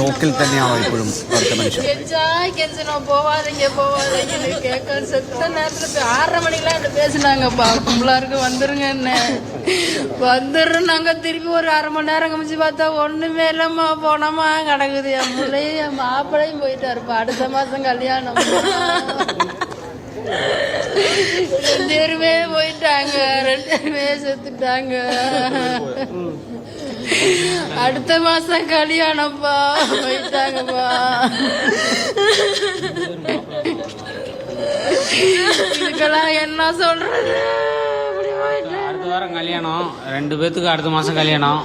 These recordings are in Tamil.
ഷോക്കിൽ തന്നെയാണോ ഇപ്പോഴും അവിടുത്തെ മനുഷ്യർ கெஞ்சா கெஞ்சணும் போவாதீங்க போவாதீங்கன்னு கேட்க செத்த நேரத்துல போய் ஆறரை மணிக்கெல்லாம் என்ன பேசினாங்கப்பா கும்பலாருக்கு வந்துருங்க என்ன வந்துடுறோம் நாங்க திருப்பி ஒரு அரை மணி நேரம் கமிச்சு பார்த்தா ஒண்ணுமே இல்லம்மா போனோமா கிடக்குது என் பிள்ளையும் என் மாப்பிளையும் போயிட்டாருப்பா அடுத்த மாசம் கல்யாணம் ரெண்டு பேருமே போயிட்டாங்க ரெண்டு பேருமே செத்துட்டாங்க அடுத்த மாசம் கல்யாணம்ப்பா. போயிட்டாங்கப்பா. இதுக்கெல்லாம் என்ன சொல்றது. அடுத்த வாரம் கல்யாணம். ரெண்டு பேர்த்துக்கு அடுத்த மாதம் கல்யாணம்.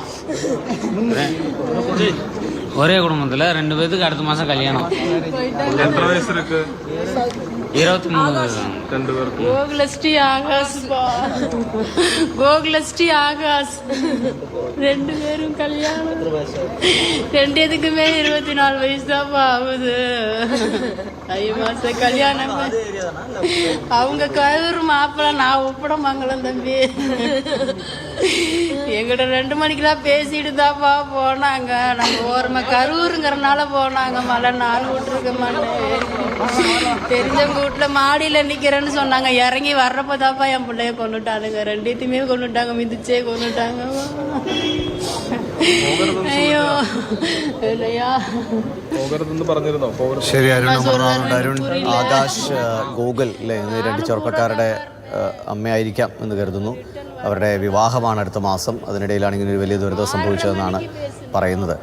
ஒரே குடும்பத்தில் ரெண்டு பேத்துக்கு அடுத்த மாதம் கல்யாணம். எத்தனை வயசு இருக்கு? இருபத்தி மூணு ரெண்டு பேருக்கும். கோகுலஸ்ரீ ஆகாஷ் ரெண்டு பேரும் கல்யாணம். ரெண்டு எதுக்குமே இருபத்தி நாலு வயசு தான்ப்பா ஆகுது. ஐ மாசம் கல்யாணம். அவங்க கரூர் மாப்பிள்ள நான் ஒப்பிட மங்களம் தம்பி. எங்கிட்ட ரெண்டு மணிக்கெல்லாம் பேசிட்டு தான்ப்பா போனாங்க. நம்ம ஓரமாக கரூருங்கிறனால போனாங்க மழை நாள் விட்டுருக்க மாட்டேன் தெரிஞ்சவங்க வீட்டுல மாடியில நிக்கிறேன்னு சொன்னாங்க இறங்கி வர்றப்ப தான்ப்பா என் பிள்ளைய கொண்டுட்டானுங்க ரெண்டுத்தையுமே கொண்டுட்டாங்க மிதிச்சே கொண்டுட்டாங்க ஐயோ இல்லையா പോകരുതെന്ന് പറഞ്ഞിരുന്നോ പോകരുത് ശരി അരുൺ അമർനാഥുണ്ട് അരുൺ ആകാശ് ആ, ഗോകുൽ അല്ലേ ഇന്ന് രണ്ട് ചെറുപ്പക്കാരുടെ ആ, അമ്മയായിരിക്കാം എന്ന് കരുതുന്നു അവരുടെ വിവാഹമാണ് അടുത്ത മാസം അതിനിടയിലാണ് ഇങ്ങനെ ഒരു വലിയ ദുരിതം സംഭവിച്ചതെന്നാണ് പറയുന്നത്